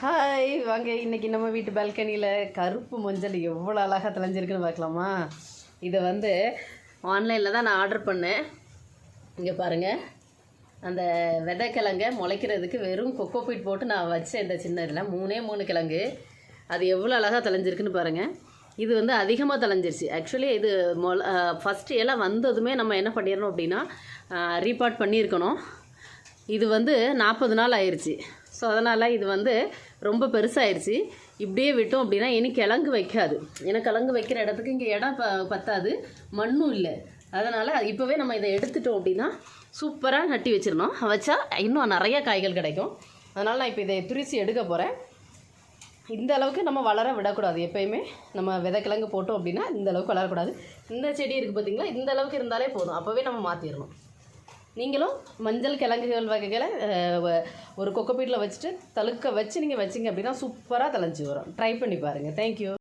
Hi வாங்க இன்னைக்கு நம்ம வீட்டு பால்கனியில் கருப்பு மஞ்சள் எவ்வளோ அழகாக தெளிஞ்சிருக்குன்னு பார்க்கலாமா? இதை வந்து ஆன்லைனில் தான் நான் ஆர்டர் பண்ணேன். இங்கே பாருங்கள் அந்த விதைக்கிழங்க முளைக்கிறதுக்கு வெறும் கொக்கோ பீட் போட்டு நான் வச்சேன் இந்த சின்ன இதில். மூணே மூணு கிழங்கு. அது எவ்வளோ அழகாக தெளிஞ்சிருக்குன்னு பாருங்கள் இது வந்து அதிகமாக தெளிஞ்சிருச்சு. ஆக்சுவலி இது மொள ஃபஸ்ட்டு எல்லாம் வந்ததுமே நம்ம என்ன பண்ணிடணும் அப்படின்னா ரீபார்ட் பண்ணியிருக்கணும். இது வந்து நாற்பது நாள் ஆயிடுச்சு ஸோ அதனால் இது வந்து ரொம்ப பெருசாகிடுச்சு இப்படியே விட்டோம் அப்படின்னா இனி கிழங்கு வைக்காது. ஏன்னா கிழங்கு வைக்கிற இடத்துக்கு இங்கே இடம் ப பத்தாது. மண்ணும் இல்லை. அதனால் இப்போவே நம்ம இதை எடுத்துட்டோம் அப்படின்னா சூப்பராக நட்டி வச்சிடணும். வச்சா இன்னும் நிறைய காய்கள் கிடைக்கும். அதனால் நான் இப்போ இதை பிரித்து எடுக்க போகிறேன் இந்த அளவுக்கு நம்ம வளர விடக்கூடாது. எப்பயுமே நம்ம விதைக்கிழங்கு போட்டோம் அப்படின்னா இந்த அளவுக்கு வளரக்கூடாது. இந்த செடி இருக்குது பார்த்தீங்களா இந்த அளவுக்கு இருந்தாலே போதும். அப்போவே நம்ம மாற்றிடணும் நீங்களும் மஞ்சள் கிழங்குகள் வகைகளை ஒரு கொக்கோபீட்டில் வச்சுட்டு தழுக்க வச்சு நீங்கள் வச்சிங்க அப்படின்னா சூப்பராக தலைஞ்சி வரும். ட்ரை பண்ணி பாருங்கள் தேங்க்யூ